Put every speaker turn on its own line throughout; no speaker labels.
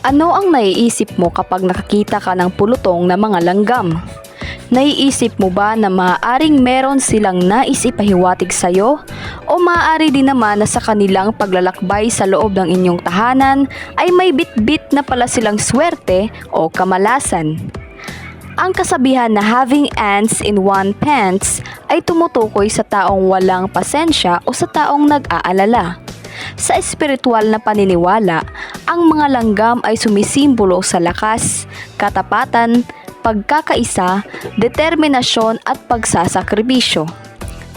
Ano ang naiisip mo kapag nakakita ka ng pulutong na mga langgam? Naiisip mo ba na maaaring meron silang nais ipahiwatig sa'yo? O maaari din naman na sa kanilang paglalakbay sa loob ng inyong tahanan ay may bit-bit na pala silang swerte o kamalasan? Ang kasabihan na having ants in one pants ay tumutukoy sa taong walang pasensya o sa taong nag-aalala. Sa espiritual na paniniwala, ang mga langgam ay sumisimbolo sa lakas, katapatan, pagkakaisa, determinasyon at pagsasakripisyo.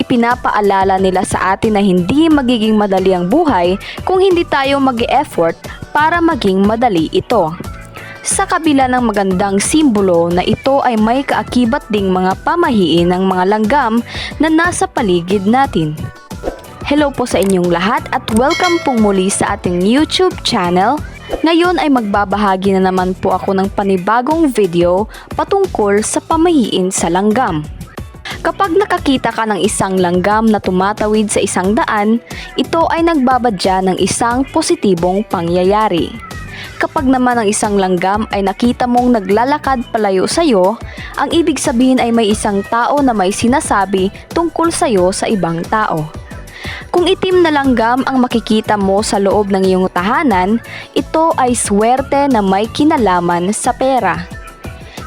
Ipinapaalala nila sa atin na hindi magiging madali ang buhay kung hindi tayo mag effort para maging madali ito. Sa kabila ng magandang simbolo na ito ay may kaakibat ding mga pamahiin ng mga langgam na nasa paligid natin. Hello po sa inyong lahat at welcome pong muli sa ating YouTube channel. Ngayon ay magbabahagi na naman po ako ng panibagong video patungkol sa pamahiin sa langgam. Kapag nakakita ka ng isang langgam na tumatawid sa isang daan, ito ay nagbabadya ng isang positibong pangyayari. Kapag naman ang isang langgam ay nakita mong naglalakad palayo sa iyo, ang ibig sabihin ay may isang tao na may sinasabi tungkol sa iyo sa ibang tao. Kung itim na langgam ang makikita mo sa loob ng iyong tahanan, ito ay swerte na may kinalaman sa pera.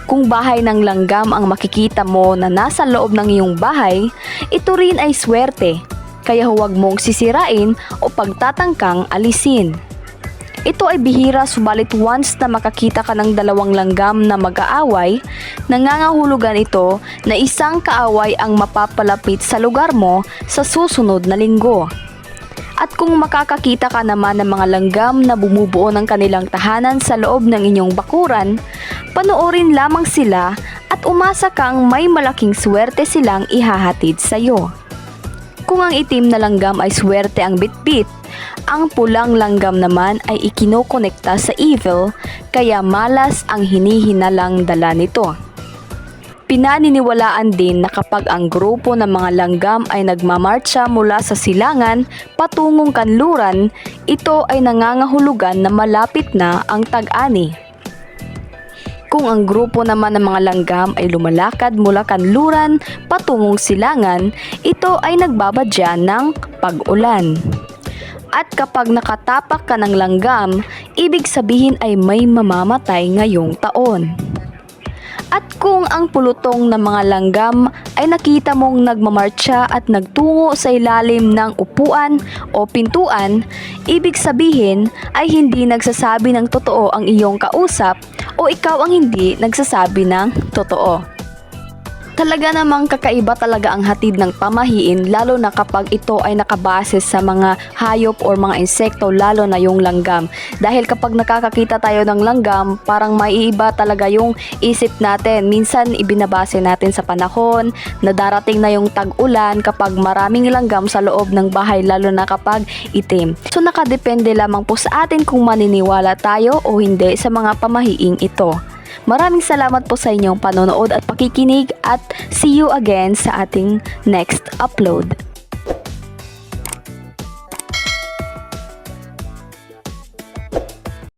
Kung bahay ng langgam ang makikita mo na nasa loob ng iyong bahay, ito rin ay swerte, kaya huwag mong sisirain o pagtatangkang alisin. Ito ay bihira subalit once na makakita ka ng dalawang langgam na mag-aaway, nangangahulugan ito na isang kaaway ang mapapalapit sa lugar mo sa susunod na linggo. At kung makakakita ka naman ng mga langgam na bumubuo ng kanilang tahanan sa loob ng inyong bakuran, panoorin lamang sila at umasa kang may malaking swerte silang ihahatid sa iyo. Kung ang itim na langgam ay swerte ang bitbit, ang pulang langgam naman ay ikinokonekta sa evil kaya malas ang hinihinalang dala nito. Pinaniniwalaan din na kapag ang grupo ng mga langgam ay nagmamarcha mula sa silangan patungong kanluran, ito ay nangangahulugan na malapit na ang tag-ani. Kung ang grupo naman ng mga langgam ay lumalakad mula kanluran patungong silangan, ito ay nagbabadya ng pag-ulan. At kapag nakatapak ka ng langgam, ibig sabihin ay may mamamatay ngayong taon. At kung ang pulutong ng mga langgam ay nakita mong nagmamarcha at nagtungo sa ilalim ng upuan o pintuan, ibig sabihin ay hindi nagsasabi ng totoo ang iyong kausap o ikaw ang hindi nagsasabi ng totoo. Talaga namang kakaiba talaga ang hatid ng pamahiin lalo na kapag ito ay nakabase sa mga hayop or mga insekto lalo na yung langgam. Dahil kapag nakakakita tayo ng langgam, parang maiiba talaga yung isip natin. Minsan ibinabase natin sa panahon na darating na yung tag-ulan kapag maraming langgam sa loob ng bahay lalo na kapag itim. So nakadepende lamang po sa atin kung maniniwala tayo o hindi sa mga pamahiing ito. Maraming salamat po sa inyong panonood at pakikinig at see you again sa ating next upload.